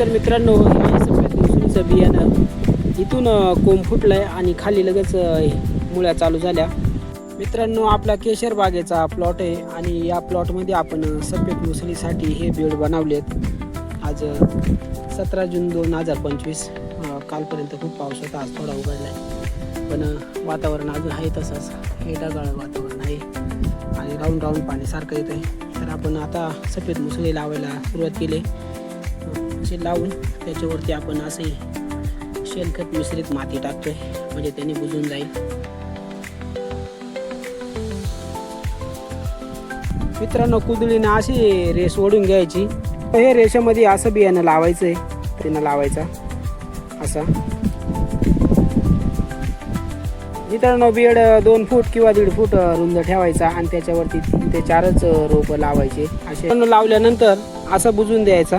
नमस्कार मित्रांनो हे सफेद मुसळीचं बियाणं. इथून कोंब फुटलं आहे आणि खाली लगेच मुळ्या चालू झाल्या. मित्रांनो आपला केशर बागेचा प्लॉट आहे आणि या प्लॉटमध्ये आपण सफेद मुसळीसाठी हे बेड बनवलेत आज सतरा जून दोन हजार पंचवीस. कालपर्यंत खूप पाऊस होता आज थोडा उघडला आहे पण वातावरण अजून आहे तसंच. हे ढगाळ वातावरण आहे. आणि राऊंड राऊंड पाणी सारखं येतं आहे तर आपण आता सफेद मुसळी लावायला सुरुवात केली. असे लावून त्याच्यावरती आपण असे शेणखत मिश्रित माती टाकतोय. म्हणजे त्याने बुजून जाईल. मित्रांनो कुदळीनं अशी रेस ओढून घ्यायची. हे रेषामध्ये असं बियाणं लावायचं आहे त्यांना लावायचा. असा. मित्रांनो बेड दोन फूट किंवा दीड फूट रुंद ठेवायचा आणि त्याच्यावरती ते चारच रोप लावायचे. असे. लावल्यानंतर असं बुजून द्यायचा.